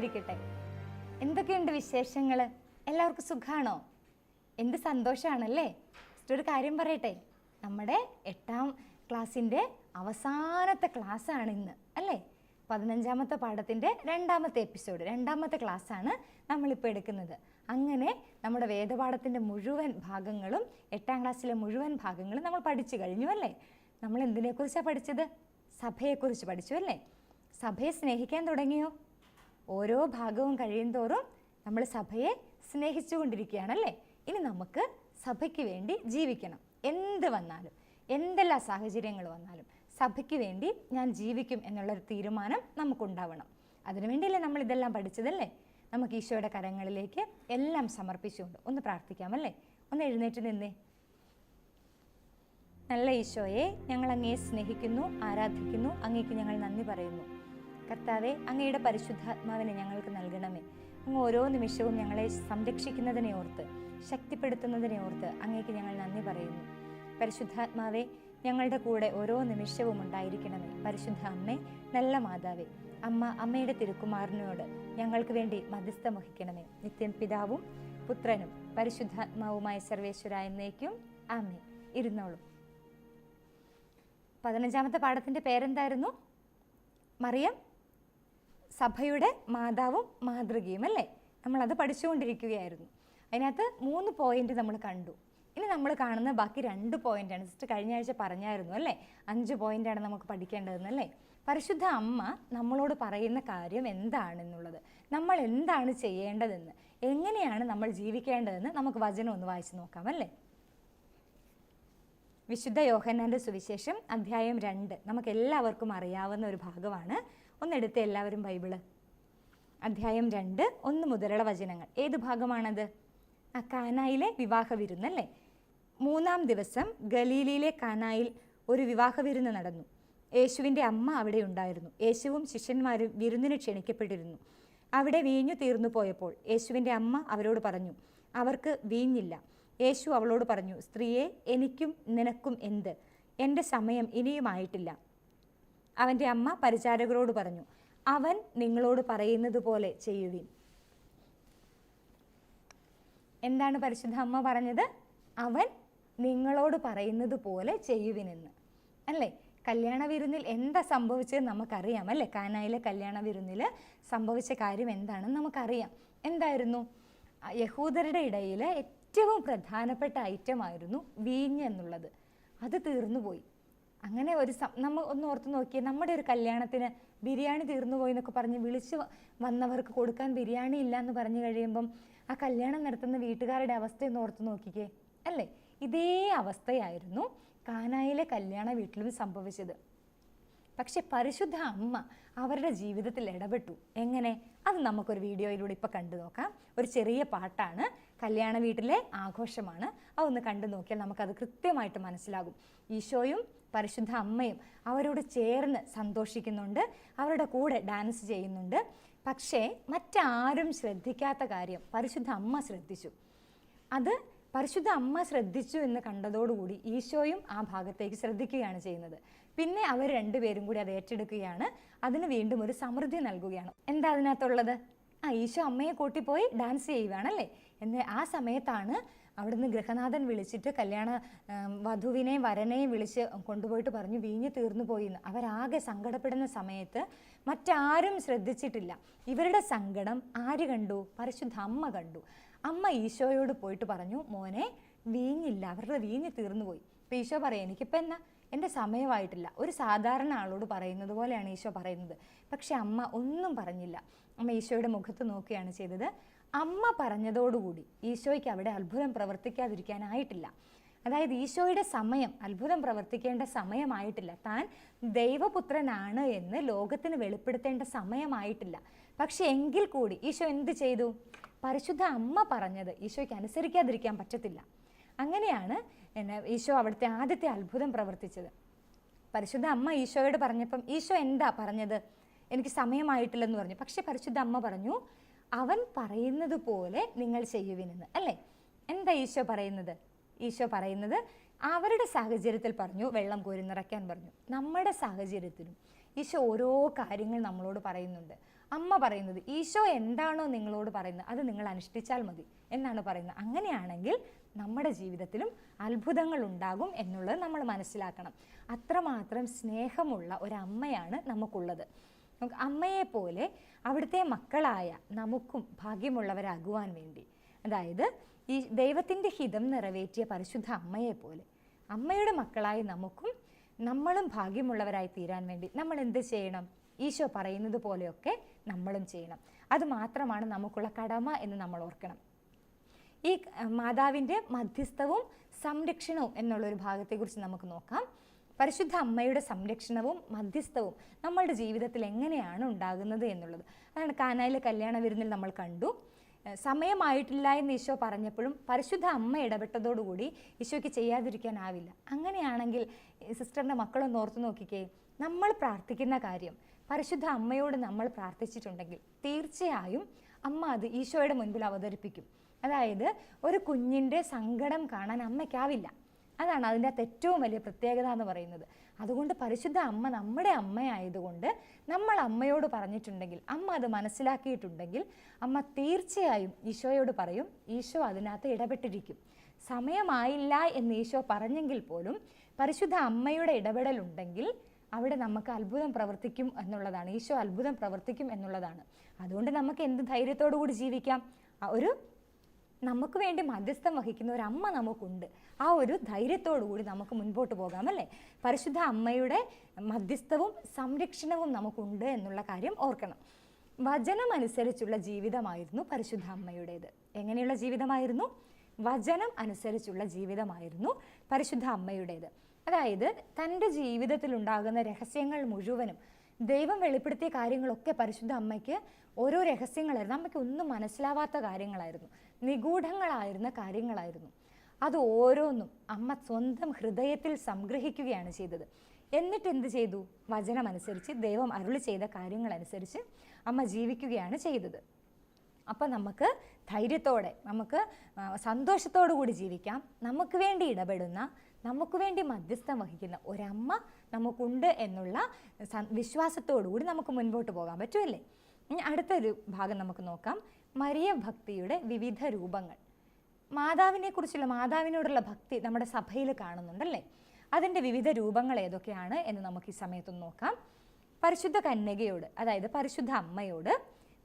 സ്തുതിയായിരിക്കട്ടെ എന്തൊക്കെയുണ്ട് വിശേഷങ്ങൾ എല്ലാവർക്കും സുഖാണോ? എന്ത് സന്തോഷമാണല്ലേ സിസ്റ്റർ ഒരു കാര്യം പറയട്ടെ. നമ്മുടെ എട്ടാം ക്ലാസ്സിന്റെ അവസാനത്തെ ക്ലാസ്സാണ് ഇന്ന് അല്ലേ? പതിനഞ്ചാമത്തെ പാഠത്തിന്റെ രണ്ടാമത്തെ എപ്പിസോഡ് രണ്ടാമത്തെ ക്ലാസ്സാണ് നമ്മളിപ്പോൾ എടുക്കുന്നത്. അങ്ങനെ നമ്മുടെ വേദപാഠത്തിന്റെ മുഴുവൻ ഭാഗങ്ങളും എട്ടാം ക്ലാസ്സിലെ മുഴുവൻ ഭാഗങ്ങളും നമ്മൾ പഠിച്ചു കഴിഞ്ഞു അല്ലേ? നമ്മൾ എന്തിനെക്കുറിച്ചാണ് പഠിച്ചത്? സഭയെക്കുറിച്ച് പഠിച്ചു അല്ലേ? സഭയെ സ്നേഹിക്കാൻ തുടങ്ങിയോ? ഓരോ ഭാഗവും കഴിയുന്തോറും നമ്മൾ സഭയെ സ്നേഹിച്ചുകൊണ്ടിരിക്കുകയാണല്ലേ? ഇനി നമുക്ക് സഭയ്ക്ക് വേണ്ടി ജീവിക്കണം. എന്ത് വന്നാലും എന്തെല്ലാം സാഹചര്യങ്ങൾ വന്നാലും സഭയ്ക്ക് വേണ്ടി ഞാൻ ജീവിക്കും എന്നുള്ളൊരു തീരുമാനം നമുക്കുണ്ടാവണം. അതിനുവേണ്ടിയല്ലേ നമ്മൾ ഇതെല്ലാം പഠിച്ചതല്ലേ? നമുക്ക് ഈശോയുടെ കരങ്ങളിലേക്ക് എല്ലാം സമർപ്പിച്ചുകൊണ്ട് ഒന്ന് പ്രാർത്ഥിക്കാമല്ലേ? ഒന്ന് എഴുന്നേറ്റ് നിന്നേ. നല്ല ഈശോയെ ഞങ്ങൾ അങ്ങയെ സ്നേഹിക്കുന്നു ആരാധിക്കുന്നു അങ്ങേക്ക് ഞങ്ങൾ നന്ദി പറയുന്നു. കർത്താവെ അങ്ങയുടെ പരിശുദ്ധാത്മാവിനെ ഞങ്ങൾക്ക് നൽകണമേ. അങ്ങ് ഓരോ നിമിഷവും ഞങ്ങളെ സംരക്ഷിക്കുന്നതിനെ ഓർത്ത് ശക്തിപ്പെടുത്തുന്നതിനെ ഓർത്ത് അങ്ങേക്ക് ഞങ്ങൾ നന്ദി പറയുന്നു. പരിശുദ്ധാത്മാവെ ഞങ്ങളുടെ കൂടെ ഓരോ നിമിഷവും ഉണ്ടായിരിക്കണമേ. പരിശുദ്ധ അമ്മേ നല്ല മാതാവേ അമ്മ അമ്മയുടെ തിരുക്കുമാരനോട് ഞങ്ങൾക്ക് വേണ്ടി മധ്യസ്ഥം വഹിക്കണമേ. നിത്യം പിതാവും പുത്രനും പരിശുദ്ധാത്മാവുമായ സർവേശ്വര എന്നേക്കും അമ്മേ ഇരുന്നോളൂ. പതിനഞ്ചാമത്തെ പാഠത്തിന്റെ പേരെന്തായിരുന്നു? മറിയം? സഭയുടെ മാതാവും മാതൃകയും അല്ലേ? നമ്മളത് പഠിച്ചുകൊണ്ടിരിക്കുകയായിരുന്നു. അതിനകത്ത് മൂന്ന് പോയിന്റ് നമ്മൾ കണ്ടു. ഇനി നമ്മൾ കാണുന്ന ബാക്കി രണ്ട് പോയിന്റാണ് ജസ്റ്റ് കഴിഞ്ഞ ആഴ്ച പറഞ്ഞായിരുന്നു അല്ലേ? അഞ്ച് പോയിന്റാണ് നമുക്ക് പഠിക്കേണ്ടതെന്ന് അല്ലേ? പരിശുദ്ധ അമ്മ നമ്മളോട് പറയുന്ന കാര്യം എന്താണെന്നുള്ളത്? നമ്മൾ എന്താണ് ചെയ്യേണ്ടതെന്ന്? എങ്ങനെയാണ് നമ്മൾ ജീവിക്കേണ്ടതെന്ന് നമുക്ക് വചനം ഒന്ന് വായിച്ചു നോക്കാം അല്ലേ? വിശുദ്ധ യോഹന്നാന്റെ സുവിശേഷം അധ്യായം രണ്ട്. നമുക്ക് എല്ലാവർക്കും അറിയാവുന്ന ഒരു ഭാഗമാണ്. ഒന്നെടുത്ത് എല്ലാവരും ബൈബിൾ. അധ്യായം രണ്ട് ഒന്ന് മുതലുള്ള വചനങ്ങൾ. ഏത് ഭാഗമാണത്? ആ കാനായിലെ വിവാഹ വിരുന്നല്ലേ മൂന്നാം ദിവസം ഗലീലിയിലെ കാനായിൽ ഒരു വിവാഹ വിരുന്ന് നടന്നു. യേശുവിന്റെ അമ്മ അവിടെ ഉണ്ടായിരുന്നു. യേശുവും ശിഷ്യന്മാരും വിരുന്നിന് ക്ഷണിക്കപ്പെട്ടിരുന്നു. അവിടെ വീഞ്ഞു തീർന്നു പോയപ്പോൾ യേശുവിന്റെ അമ്മ അവരോട് പറഞ്ഞു അവർക്ക് വീഞ്ഞില്ല. യേശു അവളോട് പറഞ്ഞു സ്ത്രീയെ എനിക്കും നിനക്കും എന്ത്? എന്റെ സമയം ഇനിയുമായിട്ടില്ല. അവന്റെ അമ്മ പരിചാരകരോട് പറഞ്ഞു അവൻ നിങ്ങളോട് പറയുന്നത് പോലെ ചെയ്യുവിൻ. എന്താണ് പരിശുദ്ധ അമ്മ പറഞ്ഞത്? അവൻ നിങ്ങളോട് പറയുന്നത് പോലെ ചെയ്യുവിനെന്ന്. അല്ലേ? കല്യാണ വിരുന്നിൽ എന്താ സംഭവിച്ചത് നമുക്കറിയാം അല്ലേ? കാനായിലെ കല്യാണ വിരുന്നിൽ സംഭവിച്ച കാര്യം എന്താണെന്ന് നമുക്കറിയാം. എന്തായിരുന്നു? യഹൂദരുടെ ഇടയിൽ ഏറ്റവും പ്രധാനപ്പെട്ട ഐറ്റം ആയിരുന്നു വീഞ്ഞ് എന്നുള്ളത്. അത് തീർന്നുപോയി. അങ്ങനെ ഒരു നമ്മൾ ഒന്ന് ഓർത്ത് നോക്കിയേ നമ്മുടെ ഒരു കല്യാണത്തിന് ബിരിയാണി തീർന്നു പോയി എന്നൊക്കെ പറഞ്ഞ് വിളിച്ച് വന്നവർക്ക് കൊടുക്കാൻ ബിരിയാണി ഇല്ല എന്ന് പറഞ്ഞു കഴിയുമ്പം ആ കല്യാണം നടത്തുന്ന വീട്ടുകാരുടെ അവസ്ഥ ഒന്ന് ഓർത്ത് നോക്കിക്കേ. അല്ലേ? ഇതേ അവസ്ഥയായിരുന്നു കാനായിലെ കല്യാണ വീട്ടിലും സംഭവിച്ചത്. പക്ഷെ പരിശുദ്ധ അമ്മ അവരുടെ ജീവിതത്തിൽ ഇടപെട്ടു. എങ്ങനെ? അത് നമുക്കൊരു വീഡിയോയിലൂടെ ഇപ്പം കണ്ടു നോക്കാം. ഒരു ചെറിയ പാട്ടാണ്. കല്യാണ വീട്ടിലെ ആഘോഷമാണ്. അതൊന്ന് കണ്ടു നോക്കിയാൽ നമുക്കത് കൃത്യമായിട്ട് മനസ്സിലാകും. ഈശോയും പരിശുദ്ധ അമ്മയും അവരോട് ചേർന്ന് സന്തോഷിക്കുന്നുണ്ട്. അവരുടെ കൂടെ ഡാൻസ് ചെയ്യുന്നുണ്ട്. പക്ഷേ മറ്റാരും ശ്രദ്ധിക്കാത്ത കാര്യം പരിശുദ്ധ അമ്മ ശ്രദ്ധിച്ചു. അത് പരിശുദ്ധ അമ്മ ശ്രദ്ധിച്ചു എന്ന് കണ്ടതോടുകൂടി ഈശോയും ആ ഭാഗത്തേക്ക് ശ്രദ്ധിക്കുകയാണ് ചെയ്യുന്നത്. പിന്നെ അവർ രണ്ടുപേരും കൂടി അത് ഏറ്റെടുക്കുകയാണ്. അതിന് വീണ്ടും ഒരു സമൃദ്ധി നൽകുകയാണ്. എന്താ അതിനകത്തുള്ളത്? ആ ഈശോ അമ്മയെ കൂട്ടിപ്പോയി ഡാൻസ് ചെയ്യുകയാണല്ലേ എന്ന് ആ സമയത്താണ് അവിടുന്ന് ഗൃഹനാഥൻ വിളിച്ചിട്ട് കല്യാണ വധുവിനെയും വരനെയും വിളിച്ച് കൊണ്ടുപോയിട്ട് പറഞ്ഞു വീഞ്ഞു തീർന്നു പോയി എന്ന്. അവരാകെ സങ്കടപ്പെടുന്ന സമയത്ത് മറ്റാരും ശ്രദ്ധിച്ചിട്ടില്ല. ഇവരുടെ സങ്കടം ആര് കണ്ടു? പരിശുദ്ധ അമ്മ കണ്ടു. അമ്മ ഈശോയോട് പോയിട്ട് പറഞ്ഞു മോനെ വീഞ്ഞില്ല. അവരുടെ വീഞ്ഞ് തീർന്നു പോയി. അപ്പം ഈശോ പറയാം എനിക്കിപ്പോൾ എന്നാ? എന്റെ സമയമായിട്ടില്ല. ഒരു സാധാരണ ആളോട് പറയുന്നത് പോലെയാണ് ഈശോ പറയുന്നത്. പക്ഷെ അമ്മ ഒന്നും പറഞ്ഞില്ല. അമ്മ ഈശോയുടെ മുഖത്ത് നോക്കുകയാണ് ചെയ്തത്. അമ്മ പറഞ്ഞതോടുകൂടി ഈശോയ്ക്ക് അവിടെ അത്ഭുതം പ്രവർത്തിക്കാതിരിക്കാനായിട്ടില്ല. അതായത് ഈശോയുടെ സമയം അത്ഭുതം പ്രവർത്തിക്കേണ്ട സമയമായിട്ടില്ല. താൻ ദൈവപുത്രനാണ് എന്ന് ലോകത്തിന് വെളിപ്പെടുത്തേണ്ട സമയമായിട്ടില്ല. പക്ഷെ എങ്കിൽ കൂടി ഈശോ എന്ത് ചെയ്തു? പരിശുദ്ധ അമ്മ പറഞ്ഞത് ഈശോയ്ക്ക് അനുസരിക്കാതിരിക്കാൻ പറ്റത്തില്ല. അങ്ങനെയാണ് എന്നെ ഈശോ അവിടുത്തെ ആദ്യത്തെ അത്ഭുതം പ്രവർത്തിച്ചത്. പരിശുദ്ധ അമ്മ ഈശോയോട് പറഞ്ഞപ്പം ഈശോ എന്താ പറഞ്ഞത്? എനിക്ക് സമയമായിട്ടില്ലെന്ന് പറഞ്ഞു. പക്ഷെ പരിശുദ്ധ അമ്മ പറഞ്ഞു അവൻ പറയുന്നത് പോലെ നിങ്ങൾ ചെയ്യുവിനെന്ന് അല്ലേ? എന്താ ഈശോ പറയുന്നത്? ഈശോ പറയുന്നത് അവരുടെ സാഹചര്യത്തിൽ പറഞ്ഞു വെള്ളം കോരി നിറയ്ക്കാൻ പറഞ്ഞു. നമ്മുടെ സാഹചര്യത്തിലും ഈശോ ഓരോ കാര്യങ്ങൾ നമ്മളോട് പറയുന്നുണ്ട്. അമ്മ പറയുന്നത് ഈശോ എന്താണോ നിങ്ങളോട് പറയുന്നത് അത് നിങ്ങൾ അനുഷ്ഠിച്ചാൽ മതി എന്നാണ് പറയുന്നത്. അങ്ങനെയാണെങ്കിൽ നമ്മുടെ ജീവിതത്തിലും അത്ഭുതങ്ങൾ ഉണ്ടാകും എന്നുള്ളത് നമ്മൾ മനസ്സിലാക്കണം. അത്രമാത്രം സ്നേഹമുള്ള ഒരമ്മയാണ് നമുക്കുള്ളത്. നമുക്ക് അമ്മയെ പോലെ അവിടുത്തെ മക്കളായ നമുക്കും ഭാഗ്യമുള്ളവരാകുവാൻ വേണ്ടി. അതായത് ഈ ദൈവത്തിന്റെ ഹിതം നിറവേറ്റിയ പരിശുദ്ധ അമ്മയെ പോലെ അമ്മയുടെ മക്കളായി നമുക്കും നമ്മളും ഭാഗ്യമുള്ളവരായി തീരാൻ വേണ്ടി നമ്മൾ എന്ത് ചെയ്യണം? ഈശോ പറയുന്നത് പോലെയൊക്കെ നമ്മളും ചെയ്യണം. അത് മാത്രമാണ് നമുക്കുള്ള കടമ എന്ന് നമ്മൾ ഓർക്കണം. ഈ മാതാവിന്റെ മധ്യസ്ഥവും സംരക്ഷണവും എന്നുള്ളൊരു ഭാഗത്തെക്കുറിച്ച് നമുക്ക് നോക്കാം. പരിശുദ്ധ അമ്മയുടെ സംരക്ഷണവും മധ്യസ്ഥവും നമ്മളുടെ ജീവിതത്തിൽ എങ്ങനെയാണ് ഉണ്ടാകുന്നത് എന്നുള്ളത്. അതാണ് കാനായിലെ കല്യാണ വിരുന്നിൽ നമ്മൾ കണ്ടു. സമയമായിട്ടില്ല എന്ന് ഈശോ പറഞ്ഞപ്പോഴും പരിശുദ്ധ അമ്മ ഇടപെട്ടതോടുകൂടി ഈശോയ്ക്ക് ചെയ്യാതിരിക്കാനാവില്ല അങ്ങനെയാണെങ്കിൽ സിസ്റ്ററിന്റെ മക്കളൊന്ന് ഓർത്ത് നോക്കിക്കേ. നമ്മൾ പ്രാർത്ഥിക്കുന്ന കാര്യം പരിശുദ്ധ അമ്മയോട് നമ്മൾ പ്രാർത്ഥിച്ചിട്ടുണ്ടെങ്കിൽ തീർച്ചയായും അമ്മ അത് ഈശോയുടെ മുൻപിൽ അവതരിപ്പിക്കും. അതായത് ഒരു കുഞ്ഞിന്റെ സങ്കടം കാണാൻ അമ്മയ്ക്കാവില്ല. അതാണ് അതിന്റെ അകത്ത് ഏറ്റവും വലിയ പ്രത്യേകത എന്ന് പറയുന്നത്. അതുകൊണ്ട് പരിശുദ്ധ അമ്മ നമ്മുടെ അമ്മയായതുകൊണ്ട് നമ്മൾ അമ്മയോട് പറഞ്ഞിട്ടുണ്ടെങ്കിൽ അമ്മ അത് മനസ്സിലാക്കിയിട്ടുണ്ടെങ്കിൽ അമ്മ തീർച്ചയായും ഈശോയോട് പറയും ഈശോ അതിനകത്ത് ഇടപെട്ടിരിക്കും. സമയമായില്ല എന്ന് ഈശോ പറഞ്ഞെങ്കിൽ പോലും പരിശുദ്ധ അമ്മയുടെ ഇടപെടലുണ്ടെങ്കിൽ അവിടെ നമുക്ക് അത്ഭുതം പ്രവർത്തിക്കും എന്നുള്ളതാണ്. ഈശോ അത്ഭുതം പ്രവർത്തിക്കും എന്നുള്ളതാണ്. അതുകൊണ്ട് നമുക്ക് എന്ത് ധൈര്യത്തോടു കൂടി ജീവിക്കാം ഒരു നമുക്ക് വേണ്ടി മധ്യസ്ഥം വഹിക്കുന്ന ഒരു അമ്മ നമുക്കുണ്ട്. ആ ഒരു ധൈര്യത്തോടു കൂടി നമുക്ക് മുൻപോട്ട് പോകാം അല്ലേ? പരിശുദ്ധ അമ്മയുടെ മധ്യസ്ഥവും സംരക്ഷണവും നമുക്കുണ്ട് എന്നുള്ള കാര്യം ഓർക്കണം. വചനമനുസരിച്ചുള്ള ജീവിതമായിരുന്നു പരിശുദ്ധ അമ്മയുടേത്. എങ്ങനെയുള്ള ജീവിതമായിരുന്നു? വചനം അനുസരിച്ചുള്ള ജീവിതമായിരുന്നു പരിശുദ്ധ അമ്മയുടേത്. അതായത് തന്റെ ജീവിതത്തിൽ ഉണ്ടാകുന്ന രഹസ്യങ്ങൾ മുഴുവനും ദൈവം വെളിപ്പെടുത്തിയ കാര്യങ്ങളൊക്കെ പരിശുദ്ധ അമ്മയ്ക്ക് ഓരോ രഹസ്യങ്ങളായിരുന്നു. അമ്മയ്ക്ക് ഒന്നും മനസ്സിലാവാത്ത കാര്യങ്ങളായിരുന്നു. നിഗൂഢങ്ങളായിരുന്ന കാര്യങ്ങളായിരുന്നു. അത് ഓരോന്നും അമ്മ സ്വന്തം ഹൃദയത്തിൽ സംഗ്രഹിക്കുകയാണ് ചെയ്തത്. എന്നിട്ട് എന്ത് ചെയ്തു? വചനമനുസരിച്ച് ദൈവം അരുളി ചെയ്ത കാര്യങ്ങളനുസരിച്ച് അമ്മ ജീവിക്കുകയാണ് ചെയ്തത്. അപ്പം നമുക്ക് ധൈര്യത്തോടെ നമുക്ക് സന്തോഷത്തോടു കൂടി ജീവിക്കാം. നമുക്ക് വേണ്ടി ഇടപെടുന്ന നമുക്ക് വേണ്ടി മധ്യസ്ഥം വഹിക്കുന്ന ഒരമ്മ നമുക്കുണ്ട് എന്നുള്ള വിശ്വാസത്തോടു കൂടി നമുക്ക് മുൻപോട്ട് പോകാൻ പറ്റുമല്ലേ? ഇനി അടുത്തൊരു ഭാഗം നമുക്ക് നോക്കാം. മരിയ ഭക്തിയുടെ വിവിധ രൂപങ്ങൾ. മാതാവിനെ കുറിച്ചുള്ള മാതാവിനോടുള്ള ഭക്തി നമ്മുടെ സഭയിൽ കാണുന്നുണ്ടല്ലേ? അതിന്റെ വിവിധ രൂപങ്ങൾ ഏതൊക്കെയാണ് എന്ന് നമുക്ക് ഈ സമയത്തൊന്ന് നോക്കാം. പരിശുദ്ധ കന്യകയോട് അതായത് പരിശുദ്ധ അമ്മയോട്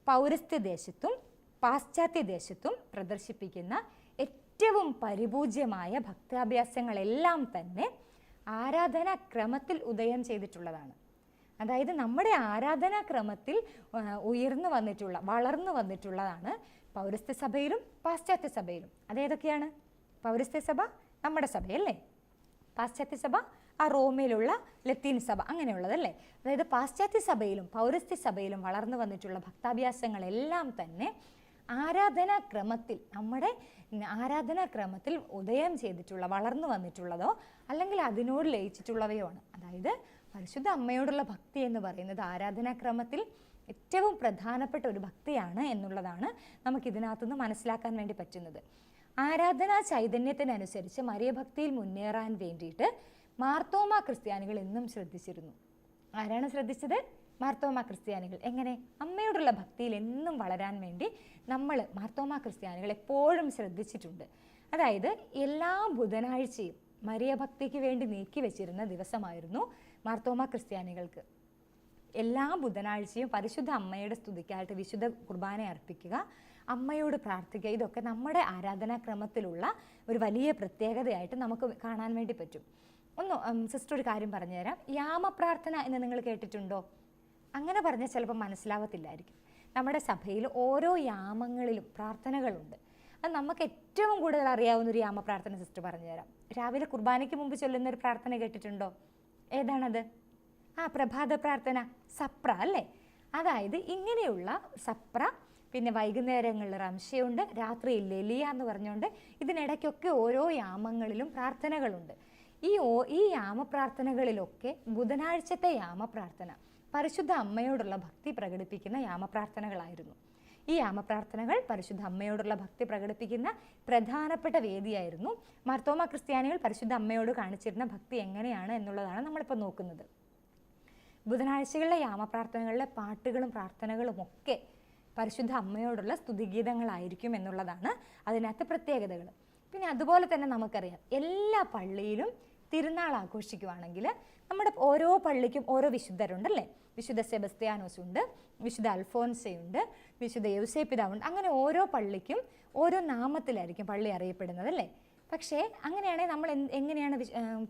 പൗരസ്ത്യ ദേശത്തും പാശ്ചാത്യ ദേശത്തും പ്രദർശിപ്പിക്കുന്ന ഏറ്റവും പരിപൂജ്യമായ ഭക്താഭ്യാസങ്ങളെല്ലാം തന്നെ ആരാധനാ ക്രമത്തിൽ ഉദയം ചെയ്തിട്ടുള്ളതാണ്. അതായത് നമ്മുടെ ആരാധനാക്രമത്തിൽ ഉയർന്നു വന്നിട്ടുള്ള വളർന്നു വന്നിട്ടുള്ളതാണ് പൗരസ്ത്യ സഭയിലും പാശ്ചാത്യ സഭയിലും. അതേതൊക്കെയാണ് പൗരസ്ത്യ സഭ നമ്മുടെ സഭയല്ലേ? പാശ്ചാത്യ സഭ ആ റോമിലുള്ള ലത്തീൻ സഭ അങ്ങനെയുള്ളതല്ലേ? അതായത് പാശ്ചാത്യ സഭയിലും പൗരസ്ത്യ സഭയിലും വളർന്നു വന്നിട്ടുള്ള ഭക്താഭ്യാസങ്ങളെല്ലാം തന്നെ ആരാധനാക്രമത്തിൽ നമ്മുടെ ആരാധനാക്രമത്തിൽ ഉദയം ചെയ്തിട്ടുള്ള വളർന്നു വന്നിട്ടുള്ളതോ അല്ലെങ്കിൽ അതിനോട് ലയിച്ചിട്ടുള്ളവയോ ആണ്. അതായത് പരിശുദ്ധ അമ്മയോടുള്ള ഭക്തി എന്ന് പറയുന്നത് ആരാധനാക്രമത്തിൽ ഏറ്റവും പ്രധാനപ്പെട്ട ഒരു ഭക്തിയാണ് എന്നുള്ളതാണ് നമുക്ക് ഇതിനകത്തുനിന്ന് മനസ്സിലാക്കാൻ വേണ്ടി പറ്റുന്നത്. ആരാധനാ ചൈതന്യത്തിനനുസരിച്ച് മരിയഭക്തിയിൽ മുന്നേറാൻ വേണ്ടിയിട്ട് മാർത്തോമ ക്രിസ്ത്യാനികൾ എന്നും ശ്രദ്ധിച്ചിരുന്നു. ആരാണ് ശ്രദ്ധിച്ചത്? മാർത്തോമ ക്രിസ്ത്യാനികൾ. എങ്ങനെ? അമ്മയോടുള്ള ഭക്തിയിൽ എന്നും വളരാൻ വേണ്ടി നമ്മൾ മാർത്തോമ ക്രിസ്ത്യാനികൾ എപ്പോഴും ശ്രദ്ധിച്ചിട്ടുണ്ട്. അതായത് എല്ലാ ബുധനാഴ്ചയും മരിയഭക്തിക്ക് വേണ്ടി നീക്കി വെച്ചിരുന്ന ദിവസമായിരുന്നു മാർത്തോമ ക്രിസ്ത്യാനികൾക്ക് എല്ലാ ബുധനാഴ്ചയും പരിശുദ്ധ അമ്മയുടെ സ്തുതിക്കായിട്ട് വിശുദ്ധ കുർബാന അർപ്പിക്കുക അമ്മയോട് പ്രാർത്ഥിക്കുക. ഇതൊക്കെ നമ്മുടെ ആരാധനാക്രമത്തിലുള്ള ഒരു വലിയ പ്രത്യേകതയായിട്ട് നമുക്ക് കാണാൻ വേണ്ടി പറ്റും. ഒന്ന് സിസ്റ്റർ ഒരു കാര്യം പറഞ്ഞുതരാം. യാമപ്രാർത്ഥന എന്ന് നിങ്ങൾ കേട്ടിട്ടുണ്ടോ? അങ്ങനെ പറഞ്ഞാൽ ചിലപ്പോൾ മനസ്സിലാവത്തില്ലായിരിക്കും. നമ്മുടെ സഭയിൽ ഓരോ യാമങ്ങളിലും പ്രാർത്ഥനകളുണ്ട്. അത് നമുക്ക് ഏറ്റവും കൂടുതൽ അറിയാവുന്ന ഒരു യാമപ്രാർത്ഥന സിസ്റ്റർ പറഞ്ഞുതരാം. രാവിലെ കുർബാനയ്ക്ക് മുമ്പ് ചൊല്ലുന്ന ഒരു പ്രാർത്ഥന കേട്ടിട്ടുണ്ടോ? ഏതാണത്? ആ പ്രഭാത പ്രാർത്ഥന സപ്ര അല്ലേ? അതായത് ഇങ്ങനെയുള്ള സപ്ര പിന്നെ വൈകുന്നേരങ്ങളിൽ റംശയുണ്ട് രാത്രിയിൽ ലലിയ എന്ന് പറഞ്ഞുകൊണ്ട് ഇതിനിടയ്ക്കൊക്കെ ഓരോ യാമങ്ങളിലും പ്രാർത്ഥനകളുണ്ട്. ഈ ഓ ഈ യാമപ്രാർത്ഥനകളിലൊക്കെ ബുധനാഴ്ചത്തെ യാമപ്രാർത്ഥന പരിശുദ്ധ അമ്മയോടുള്ള ഭക്തി പ്രകടിപ്പിക്കുന്ന യാമപ്രാർത്ഥനകളായിരുന്നു. ഈ ആമപ്രാർത്ഥനകൾ പരിശുദ്ധ അമ്മയോടുള്ള ഭക്തി പ്രകടിപ്പിക്കുന്ന പ്രധാനപ്പെട്ട വേദിയായിരുന്നു. മർത്തോമ ക്രിസ്ത്യാനികൾ പരിശുദ്ധ അമ്മയോട് കാണിച്ചിരുന്ന ഭക്തി എങ്ങനെയാണ് എന്നുള്ളതാണ് നമ്മളിപ്പോൾ നോക്കുന്നത്. ബുധനാഴ്ചകളിലെ യാമപ്രാർത്ഥനകളിലെ പാട്ടുകളും പ്രാർത്ഥനകളും ഒക്കെ പരിശുദ്ധ അമ്മയോടുള്ള സ്തുതിഗീതങ്ങളായിരിക്കും എന്നുള്ളതാണ് അതിനകത്ത് പ്രത്യേകതകൾ. പിന്നെ അതുപോലെ തന്നെ നമുക്കറിയാം എല്ലാ പള്ളിയിലും തിരുനാൾ ആഘോഷിക്കുവാണെങ്കിൽ നമ്മുടെ ഓരോ പള്ളിക്കും ഓരോ വിശുദ്ധരുണ്ടല്ലേ? വിശുദ്ധ സെബസ്ത്യാനോസ് ഉണ്ട് വിശുദ്ധ അൽഫോൻസയുണ്ട് വിശുദ്ധ യൗസേപ്പിതാവുണ്ട്. അങ്ങനെ ഓരോ പള്ളിക്കും ഓരോ നാമത്തിലായിരിക്കും പള്ളി അറിയപ്പെടുന്നത് അല്ലേ? പക്ഷേ അങ്ങനെയാണെങ്കിൽ നമ്മൾ എങ്ങനെയാണ്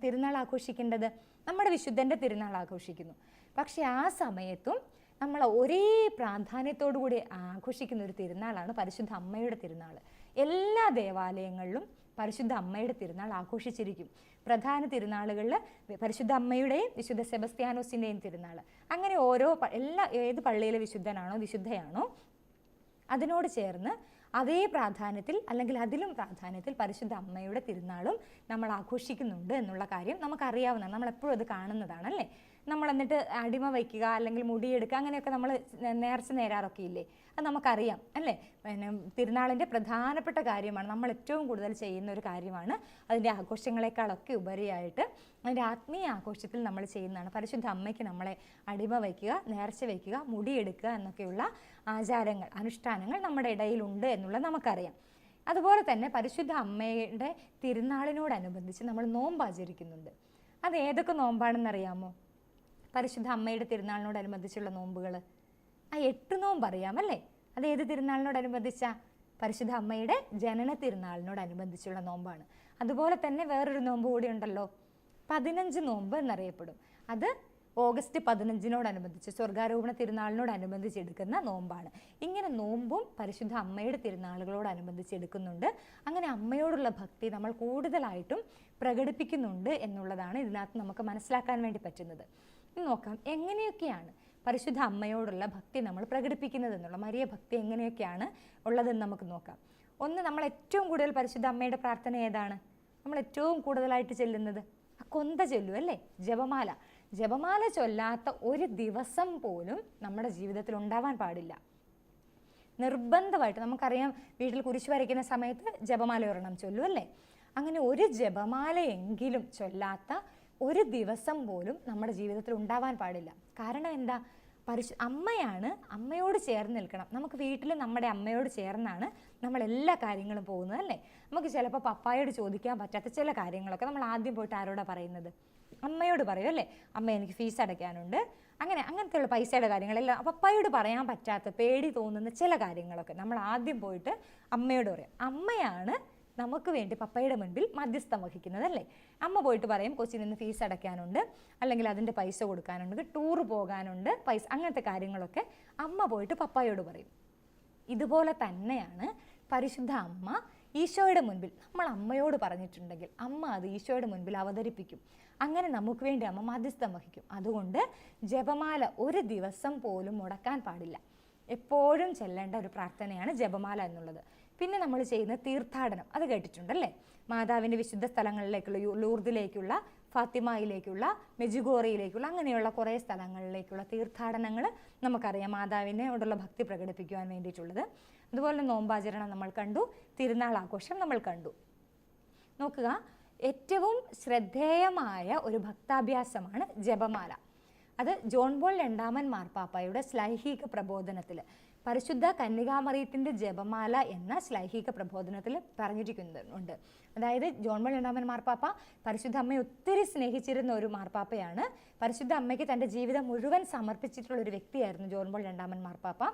തിരുനാൾ ആഘോഷിക്കേണ്ടത്? നമ്മുടെ വിശുദ്ധന്റെ തിരുനാൾ ആഘോഷിക്കുന്നു. പക്ഷേ ആ സമയത്തും നമ്മൾ ഒരേ പ്രാധാന്യത്തോടു കൂടി ആഘോഷിക്കുന്ന ഒരു തിരുനാളാണ് പരിശുദ്ധ അമ്മയുടെ തിരുനാൾ എല്ലാ ദേവാലയങ്ങളിലും പരിശുദ്ധ അമ്മയുടെ തിരുനാൾ ആഘോഷിച്ചിരിക്കും. പ്രധാന തിരുനാളുകളിൽ പരിശുദ്ധ അമ്മയുടെയും വിശുദ്ധ സെബസ്ത്യാനോസിന്റെയും തിരുനാൾ അങ്ങനെ ഓരോ എല്ലാ ഏത് പള്ളിയിലെ വിശുദ്ധനാണോ വിശുദ്ധയാണോ അതിനോട് ചേർന്ന് അതേ പ്രാധാന്യത്തിൽ അല്ലെങ്കിൽ അതിലും പ്രാധാന്യത്തിൽ പരിശുദ്ധ അമ്മയുടെ തിരുനാളും നമ്മൾ ആഘോഷിക്കുന്നുണ്ട് എന്നുള്ള കാര്യം നമുക്കറിയാവുന്നതാണ്. നമ്മൾ എപ്പോഴും അത് കാണുന്നതാണ് അല്ലേ നമ്മൾ എന്നിട്ട് അടിമ വയ്ക്കുക അല്ലെങ്കിൽ മുടിയെടുക്കുക അങ്ങനെയൊക്കെ നമ്മൾ നേർച്ച നേരാറൊക്കെ ഇല്ലേ അത് നമുക്കറിയാം അല്ലേ? പിന്നെ തിരുനാളിന്റെ പ്രധാനപ്പെട്ട കാര്യമാണ് നമ്മൾ ഏറ്റവും കൂടുതൽ ചെയ്യുന്ന ഒരു കാര്യമാണ് അതിന്റെ ആഘോഷങ്ങളെക്കാളൊക്കെ ഉപരിയായിട്ട് അതിന്റെ ആത്മീയ ആഘോഷത്തിൽ നമ്മൾ ചെയ്യുന്നതാണ്. പരിശുദ്ധ അമ്മയ്ക്ക് നമ്മളെ അടിമ വയ്ക്കുക നേർച്ച വയ്ക്കുക മുടിയെടുക്കുക എന്നൊക്കെയുള്ള ആചാരങ്ങൾ അനുഷ്ഠാനങ്ങൾ നമ്മുടെ ഇടയിലുണ്ട് എന്നുള്ളത് നമുക്കറിയാം. അതുപോലെ തന്നെ പരിശുദ്ധ അമ്മയുടെ തിരുനാളിനോടനുബന്ധിച്ച് നമ്മൾ നോമ്പ് ആചരിക്കുന്നുണ്ട്. അത് ഏതൊക്കെ നോമ്പാണെന്നറിയാമോ? പരിശുദ്ധ അമ്മയുടെ തിരുനാളിനോടനുബന്ധിച്ചുള്ള നോമ്പുകൾ ആ എട്ട് നോമ്പ് അറിയാമല്ലേ അത് ഏത് തിരുനാളിനോടനുബന്ധിച്ച? പരിശുദ്ധ അമ്മയുടെ ജനന തിരുനാളിനോടനുബന്ധിച്ചുള്ള നോമ്പാണ്. അതുപോലെ തന്നെ വേറൊരു നോമ്പ് കൂടി ഉണ്ടല്ലോ പതിനഞ്ച് നോമ്പ് എന്നറിയപ്പെടും. അത് ഓഗസ്റ്റ് പതിനഞ്ചിനോടനുബന്ധിച്ച് സ്വർഗാരോപണ തിരുനാളിനോടനുബന്ധിച്ച് എടുക്കുന്ന നോമ്പാണ്. ഇങ്ങനെ നോമ്പും പരിശുദ്ധ അമ്മയുടെ തിരുനാളുകളോടനുബന്ധിച്ച് എടുക്കുന്നുണ്ട്. അങ്ങനെ അമ്മയോടുള്ള ഭക്തി നമ്മൾ കൂടുതലായിട്ടും പ്രകടിപ്പിക്കുന്നുണ്ട് എന്നുള്ളതാണ് ഇതിനകത്ത് നമുക്ക് മനസ്സിലാക്കാൻ വേണ്ടി പറ്റുന്നത്. നോക്കാം. എങ്ങനെയൊക്കെയാണ് പരിശുദ്ധ അമ്മയോടുള്ള ഭക്തി നമ്മൾ പ്രകടിപ്പിക്കുന്നത് എന്നുള്ള മരിയ ഭക്തി എങ്ങനെയൊക്കെയാണ് ഉള്ളതെന്ന് നമുക്ക് നോക്കാം. ഒന്ന് നമ്മൾ ഏറ്റവും കൂടുതൽ പരിശുദ്ധ അമ്മയുടെ പ്രാർത്ഥന ഏതാണ്? നമ്മൾ ഏറ്റവും കൂടുതലായിട്ട് ചെല്ലുന്നത്? ആ കൊന്ത ചൊല്ലു അല്ലേ? ജപമാല. ജപമാല ചൊല്ലാത്ത ഒരു ദിവസം പോലും നമ്മുടെ ജീവിതത്തിൽ ഉണ്ടാവാൻ പാടില്ല. നിർബന്ധമായിട്ട് നമുക്കറിയാം വീട്ടിൽ കുരിശ് വരയ്ക്കുന്ന സമയത്ത് ജപമാല ഒരെണ്ണം ചൊല്ലും അല്ലേ? അങ്ങനെ ഒരു ജപമാലയെങ്കിലും ചൊല്ലാത്ത ഒരു ദിവസം പോലും നമ്മുടെ ജീവിതത്തിൽ ഉണ്ടാവാൻ പാടില്ല. കാരണം എന്താ? പരിശു അമ്മയാണ് അമ്മയോട് ചേർന്ന് നിൽക്കണം. നമുക്ക് വീട്ടിൽ നമ്മുടെ അമ്മയോട് ചേർന്നാണ് നമ്മൾ എല്ലാ കാര്യങ്ങളും പോകുന്നത് അല്ലേ? നമുക്ക് ചിലപ്പോൾ പപ്പായോട് ചോദിക്കാൻ പറ്റാത്ത ചില കാര്യങ്ങളൊക്കെ നമ്മൾ ആദ്യം പോയിട്ട് ആരോടാ പറയുന്നത്? അമ്മയോട് പറയും അല്ലേ? അമ്മ എനിക്ക് ഫീസ് അടയ്ക്കാനുണ്ട്. അങ്ങനെ അങ്ങനത്തെയുള്ള പൈസയുടെ കാര്യങ്ങളെല്ലാം പപ്പായോട് പറയാൻ പറ്റാത്ത പേടി തോന്നുന്ന ചില കാര്യങ്ങളൊക്കെ നമ്മൾ ആദ്യം പോയിട്ട് അമ്മയോട് പറയും. അമ്മയാണ് നമുക്ക് വേണ്ടി പപ്പയുടെ മുൻപിൽ മധ്യസ്ഥം വഹിക്കുന്നത് അല്ലേ? അമ്മ പോയിട്ട് പറയും കൊച്ചിന് നിന്ന് ഫീസ് അടയ്ക്കാനുണ്ട്. അല്ലെങ്കിൽ അതിന്റെ പൈസ കൊടുക്കാനുണ്ട്. ടൂർ പോകാനുണ്ട്. പൈസ അങ്ങനത്തെ കാര്യങ്ങളൊക്കെ അമ്മ പോയിട്ട് പപ്പായോട് പറയും. ഇതുപോലെ തന്നെയാണ് പരിശുദ്ധ അമ്മ ഈശോയുടെ മുൻപിൽ. നമ്മൾ അമ്മയോട് പറഞ്ഞിട്ടുണ്ടെങ്കിൽ അമ്മ അത് ഈശോയുടെ മുൻപിൽ അവതരിപ്പിക്കും. അങ്ങനെ നമുക്ക് വേണ്ടി അമ്മ മധ്യസ്ഥം വഹിക്കും. അതുകൊണ്ട് ജപമാല ഒരു ദിവസം പോലും മുടക്കാൻ പാടില്ല. എപ്പോഴും ചെല്ലേണ്ട ഒരു പ്രാർത്ഥനയാണ് ജപമാല എന്നുള്ളത്. പിന്നെ നമ്മൾ ചെയ്യുന്ന തീർത്ഥാടനം. അത് കേട്ടിട്ടുണ്ടല്ലേ? മാതാവിന്റെ വിശുദ്ധ സ്ഥലങ്ങളിലേക്കുള്ള ലൂർദിലേക്കുള്ള ഫാത്തിമയിലേക്കുള്ള മെജുഗോറയിലേക്കുള്ള അങ്ങനെയുള്ള കുറേ സ്ഥലങ്ങളിലേക്കുള്ള തീർത്ഥാടനങ്ങൾ നമുക്കറിയാം മാതാവിനോടുള്ള ഭക്തി പ്രകടിപ്പിക്കുവാൻ വേണ്ടിയിട്ടുള്ളത്. അതുപോലെ നോമ്പാചരണം നമ്മൾ കണ്ടു തിരുനാൾ ആഘോഷം നമ്മൾ കണ്ടു. നോക്കുക ഏറ്റവും ശ്രദ്ധേയമായ ഒരു ഭക്താഭ്യാസമാണ് ജപമാല. അത് ജോൺ ബോൾ രണ്ടാമൻ മാർപ്പാപ്പയുടെ ശ്ലൈഹിക പ്രബോധനത്തിൽ പരിശുദ്ധ കന്യകാമറിയത്തിന്റെ ജപമാല എന്ന ശ്ലൈഹിക പ്രബോധനത്തിൽ പറഞ്ഞിരിക്കുന്നുണ്ട്. അതായത് ജോൺ ബോൾ രണ്ടാമൻ മാർപ്പാപ്പ പരിശുദ്ധ അമ്മയെ ഒത്തിരി സ്നേഹിച്ചിരുന്ന ഒരു മാർപ്പാപ്പയാണ്. പരിശുദ്ധ അമ്മയ്ക്ക് തന്റെ ജീവിതം മുഴുവൻ സമർപ്പിച്ചിട്ടുള്ള ഒരു വ്യക്തിയായിരുന്നു ജോൺ ബോൾ രണ്ടാമൻ മാർപ്പാപ്പ.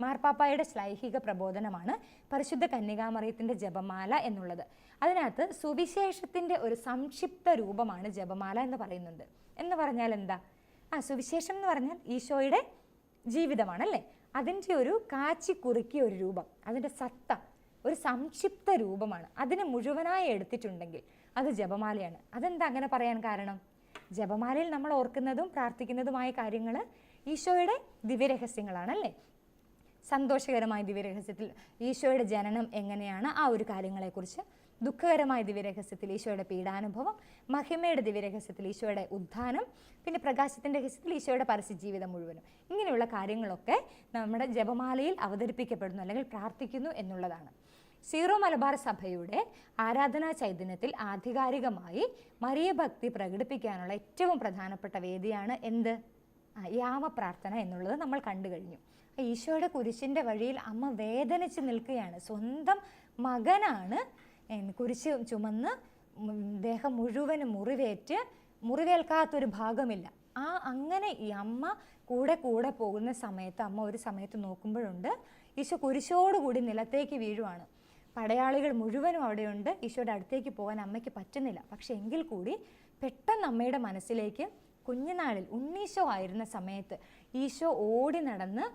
മാർപ്പാപ്പായുടെ ശ്ലൈഹിക പ്രബോധനമാണ് പരിശുദ്ധ കന്യകാമറിയത്തിന്റെ ജപമാല എന്നുള്ളത്. അതിനകത്ത് സുവിശേഷത്തിന്റെ ഒരു സംക്ഷിപ്ത രൂപമാണ് ജപമാല എന്ന് പറയുന്നുണ്ട്. എന്ന് പറഞ്ഞാൽ എന്താ? ആ സുവിശേഷം എന്ന് പറഞ്ഞാൽ ഈശോയുടെ ജീവിതമാണല്ലേ? അതിന്റെ ഒരു കാച്ചി കുറുക്കിയ ഒരു രൂപം അതിന്റെ സത്ത ഒരു സംക്ഷിപ്ത രൂപമാണ്. അതിനെ മുഴുവനായി എടുത്തിട്ടുണ്ടെങ്കിൽ അത് ജപമാലയാണ്. അതെന്താ അങ്ങനെ പറയാൻ കാരണം? ജപമാലയിൽ നമ്മൾ ഓർക്കുന്നതും പ്രാർത്ഥിക്കുന്നതുമായ കാര്യങ്ങൾ ഈശോയുടെ ദിവ്യരഹസ്യങ്ങളാണല്ലേ? സന്തോഷകരമായ ദിവ്യരഹസ്യത്തിൽ ഈശോയുടെ ജനനം എങ്ങനെയാണ് ആ ഒരു കാര്യങ്ങളെക്കുറിച്ച് ദുഃഖകരമായ ദിവ്യരഹസ്യത്തിൽ ഈശോയുടെ പീഡാനുഭവം മഹിമയുടെ ദിവ്യരഹസ്യത്തിൽ ഈശോയുടെ ഉദ്ധാനം പിന്നെ പ്രകാശത്തിന്റെ രഹസ്യത്തിൽ ഈശോയുടെ പരസ്യ ജീവിതം മുഴുവനും. ഇങ്ങനെയുള്ള കാര്യങ്ങളൊക്കെ നമ്മുടെ ജപമാലയിൽ അവതരിപ്പിക്കപ്പെടുന്നു അല്ലെങ്കിൽ പ്രാർത്ഥിക്കുന്നു എന്നുള്ളതാണ്. സീറോ മലബാർ സഭയുടെ ആരാധനാ ചൈതന്യത്തിൽ ആധികാരികമായി മറിയ ഭക്തി പ്രകടിപ്പിക്കാനുള്ള ഏറ്റവും പ്രധാനപ്പെട്ട വേദിയാണ് എന്ത്? യാമ പ്രാർത്ഥന എന്നുള്ളത് നമ്മൾ കണ്ടു കഴിഞ്ഞു. ഈശോയുടെ കുരിശിന്റെ വഴിയിൽ അമ്മ വേദനിച്ച് നിൽക്കുകയാണ്. സ്വന്തം മകനാണ് കുരിശ് ചുമന്ന് ദേഹം മുഴുവനും മുറിവേറ്റ് മുറിവേൽക്കാത്തൊരു ഭാഗമില്ല. ആ അങ്ങനെ ഈ അമ്മ കൂടെ കൂടെ പോകുന്ന സമയത്ത് അമ്മ ഒരു സമയത്ത് നോക്കുമ്പോഴുണ്ട് ഈശോ കുരിശോടുകൂടി നിലത്തേക്ക് വീഴുവാണ്. പടയാളികൾ മുഴുവനും അവിടെയുണ്ട് ഈശോയുടെ അടുത്തേക്ക് പോകാൻ അമ്മയ്ക്ക് പറ്റുന്നില്ല. പക്ഷെ എങ്കിൽ കൂടി പെട്ടെന്ന് അമ്മയുടെ മനസ്സിലേക്ക് കുഞ്ഞുനാളിൽ ഉണ്ണീശോ ആയിരുന്ന സമയത്ത് ഈശോ ഓടി നടന്ന്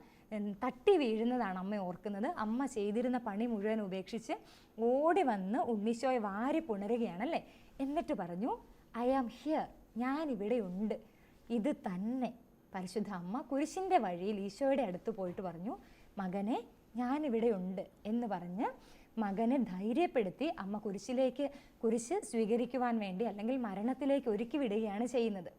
തട്ടി വീഴുന്നതാണ് അമ്മ ഓർക്കുന്നത്. അമ്മ ചെയ്തിരുന്ന പണി മുഴുവൻ ഉപേക്ഷിച്ച് ഓടി വന്ന് ഉണ്ണിശോയെ വാരി പുണരുകയാണല്ലേ? എന്നിട്ട് പറഞ്ഞു ഐ ആം ഹിയർ ഉണ്ട്. ഇത് തന്നെ. പരിശുദ്ധ അമ്മ കുരിശിന്റെ വഴിയിൽ ഈശോയുടെ അടുത്ത് പോയിട്ട് പറഞ്ഞു മകനെ ഞാനിവിടെ ഉണ്ട്. എന്ന് പറഞ്ഞ് മകനെ ധൈര്യപ്പെടുത്തി അമ്മ കുരിശിലേക്ക് കുരിശ് സ്വീകരിക്കുവാൻ വേണ്ടി അല്ലെങ്കിൽ മരണത്തിലേക്ക് ഒരുക്കി വിടുകയാണ് ചെയ്യുന്നത്.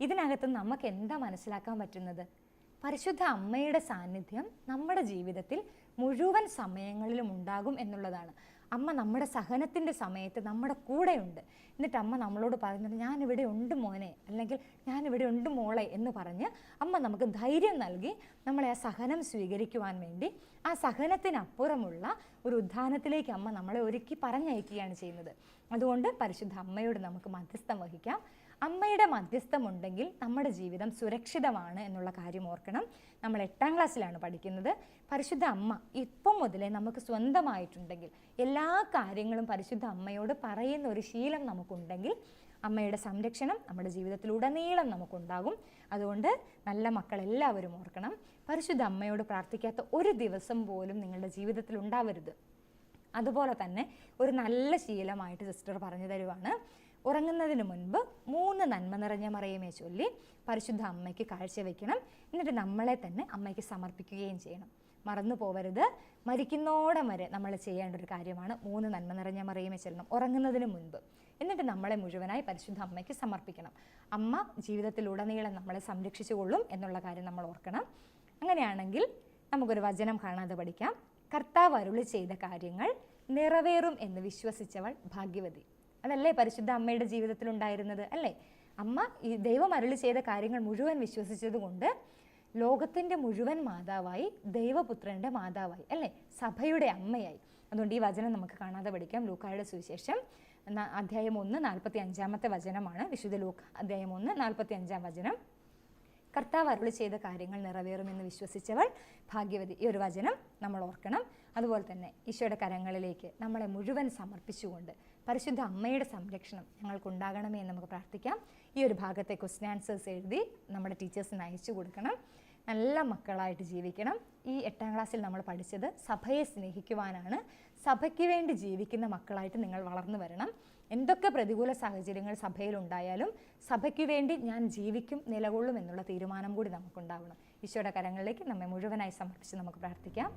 ഇതിനകത്ത് നമുക്ക് എന്താ മനസ്സിലാക്കാൻ പറ്റുന്നത്? പരിശുദ്ധ അമ്മയുടെ സാന്നിധ്യം നമ്മുടെ ജീവിതത്തിൽ മുഴുവൻ സമയങ്ങളിലും ഉണ്ടാകും എന്നുള്ളതാണ്. അമ്മ നമ്മുടെ സഹനത്തിന്റെ സമയത്ത് നമ്മുടെ കൂടെയുണ്ട്. എന്നിട്ട് അമ്മ നമ്മളോട് പറയുന്നത് ഞാനിവിടെ ഉണ്ട് മോനെ അല്ലെങ്കിൽ ഞാനിവിടെ ഉണ്ട് മോളെ എന്ന് പറഞ്ഞ് അമ്മ നമുക്ക് ധൈര്യം നൽകി നമ്മളെ ആ സഹനം സ്വീകരിക്കുവാൻ വേണ്ടി ആ സഹനത്തിനപ്പുറമുള്ള ഒരു ഉദ്ധാനത്തിലേക്ക് അമ്മ നമ്മളെ ഒരുക്കി പറഞ്ഞയക്കുകയാണ് ചെയ്യുന്നത്. അതുകൊണ്ട് പരിശുദ്ധ അമ്മയോട് നമുക്ക് മധ്യസ്ഥം വഹിക്കാം. അമ്മയുടെ മധ്യസ്ഥമുണ്ടെങ്കിൽ നമ്മുടെ ജീവിതം സുരക്ഷിതമാണ് എന്നുള്ള കാര്യം ഓർക്കണം. നമ്മൾ എട്ടാം ക്ലാസ്സിലാണ് പഠിക്കുന്നത്. പരിശുദ്ധ അമ്മ ഇപ്പം മുതലേ നമുക്ക് സ്വന്തമായിട്ടുണ്ടെങ്കിൽ എല്ലാ കാര്യങ്ങളും പരിശുദ്ധ അമ്മയോട് പറയുന്ന ഒരു ശീലം നമുക്കുണ്ടെങ്കിൽ അമ്മയുടെ സംരക്ഷണം നമ്മുടെ ജീവിതത്തിലുടനീളം നമുക്കുണ്ടാകും. അതുകൊണ്ട് നല്ല മക്കളെല്ലാവരും ഓർക്കണം. പരിശുദ്ധ അമ്മയോട് പ്രാർത്ഥിക്കാത്ത ഒരു ദിവസം പോലും നിങ്ങളുടെ ജീവിതത്തിൽ ഉണ്ടാവരുത് അതുപോലെ തന്നെ ഒരു നല്ല ശീലമായിട്ട് സിസ്റ്റർ പറഞ്ഞു തരുവാണ്. ഉറങ്ങുന്നതിന് മുൻപ് മൂന്ന് നന്മ നിറഞ്ഞ മറിയമേ ചൊല്ലി പരിശുദ്ധ അമ്മയ്ക്ക് കാഴ്ചവെക്കണം എന്നിട്ട് നമ്മളെ തന്നെ അമ്മയ്ക്ക് സമർപ്പിക്കുകയും ചെയ്യണം. മറന്നു പോവരുത്. മരിക്കുന്നോടം വരെ നമ്മൾ ചെയ്യേണ്ട ഒരു കാര്യമാണ് മൂന്ന് നന്മ നിറഞ്ഞ മറിയമേ ചൊല്ലണം. ഉറങ്ങുന്നതിന് മുൻപ്. എന്നിട്ട് നമ്മളെ മുഴുവനായി പരിശുദ്ധ അമ്മയ്ക്ക് സമർപ്പിക്കണം. അമ്മ ജീവിതത്തിലുടനീളം നമ്മളെ സംരക്ഷിച്ചുകൊള്ളും എന്നുള്ള കാര്യം നമ്മൾ ഓർക്കണം. അങ്ങനെയാണെങ്കിൽ നമുക്കൊരു വചനം കാണാതെ പഠിക്കാം. കർത്താവ് അരുളി ചെയ്ത കാര്യങ്ങൾ നിറവേറും എന്ന് വിശ്വസിച്ചവൾ ഭാഗ്യവതി. അതല്ലേ പരിശുദ്ധ അമ്മയുടെ ജീവിതത്തിൽ ഉണ്ടായിരുന്നത് അല്ലേ? അമ്മ ഈ ദൈവം അരുളി ചെയ്ത കാര്യങ്ങൾ മുഴുവൻ വിശ്വസിച്ചതുകൊണ്ട് ലോകത്തിന്റെ മുഴുവൻ മാതാവായി ദൈവപുത്രന്റെ മാതാവായി അല്ലേ? സഭയുടെ അമ്മയായി. അതുകൊണ്ട് ഈ വചനം നമുക്ക് കാണാതെ പഠിക്കാം. ലൂക്കായുടെ സുവിശേഷം അധ്യായം ഒന്ന് നാൽപ്പത്തി അഞ്ചാമത്തെ വചനമാണ്. വിശുദ്ധ ലൂക്ക അധ്യായം ഒന്ന് നാൽപ്പത്തി അഞ്ചാം വചനം. കർത്താവ് അരുളി ചെയ്ത കാര്യങ്ങൾ നിറവേറുമെന്ന് വിശ്വസിച്ചവൾ ഭാഗ്യവതി. ഈ ഒരു വചനം നമ്മൾ ഓർക്കണം. അതുപോലെ തന്നെ ഈശോയുടെ കരങ്ങളിലേക്ക് നമ്മളെ മുഴുവൻ സമർപ്പിച്ചുകൊണ്ട് പരിശുദ്ധ അമ്മയുടെ സംരക്ഷണം ഞങ്ങൾക്കുണ്ടാകണമേ എന്ന് നമുക്ക് പ്രാർത്ഥിക്കാം. ഈ ഒരു ഭാഗത്തെ ക്വസ്റ്റ്യൻ ആൻസേഴ്സ് എഴുതി നമ്മുടെ ടീച്ചേഴ്സിന് അയച്ചു കൊടുക്കണം. നല്ല മക്കളായിട്ട് ജീവിക്കണം. ഈ എട്ടാം ക്ലാസ്സിൽ നമ്മൾ പഠിച്ചത് സഭയെ സ്നേഹിക്കുവാനാണ്. സഭയ്ക്ക് വേണ്ടി ജീവിക്കുന്ന മക്കളായിട്ട് നിങ്ങൾ വളർന്നു വരണം. എന്തൊക്കെ പ്രതികൂല സാഹചര്യങ്ങൾ സഭയിൽ ഉണ്ടായാലും സഭയ്ക്ക് വേണ്ടി ഞാൻ ജീവിക്കും നിലകൊള്ളും എന്നുള്ള തീരുമാനം കൂടി നമുക്കുണ്ടാവണം. ഈശോയുടെ കരങ്ങളിലേക്ക് നമ്മെ മുഴുവനായി സമർപ്പിച്ച് നമുക്ക് പ്രാർത്ഥിക്കാം.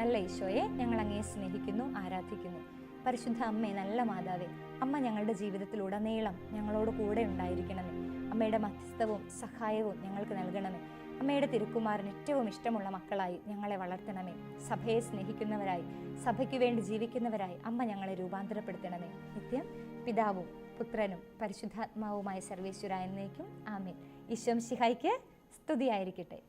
നല്ല ഈശോയെ ഞങ്ങൾ അങ്ങേ സ്നേഹിക്കുന്നു ആരാധിക്കുന്നു. പരിശുദ്ധ അമ്മേ നല്ല മാതാവേ അമ്മ ഞങ്ങളുടെ ജീവിതത്തിൽ ഉടനീളം ഞങ്ങളോട് കൂടെ ഉണ്ടായിരിക്കണമേ. അമ്മയുടെ മധ്യസ്ഥവും സഹായവും ഞങ്ങൾക്ക് നൽകണമേ. അമ്മയുടെ തിരുക്കുമാരൻ ഏറ്റവും ഇഷ്ടമുള്ള മക്കളായി ഞങ്ങളെ വളർത്തണമേ. സഭയെ സ്നേഹിക്കുന്നവരായി സഭയ്ക്ക് വേണ്ടി ജീവിക്കുന്നവരായി അമ്മ ഞങ്ങളെ രൂപാന്തരപ്പെടുത്തണമേ. നിത്യം പിതാവും പുത്രനും പരിശുദ്ധാത്മാവുമായ സർവേശ്വര എന്നേക്കും ആമേൻ. ഈശ്വം ശിഹായിക്ക് സ്തുതിയായിരിക്കട്ടെ.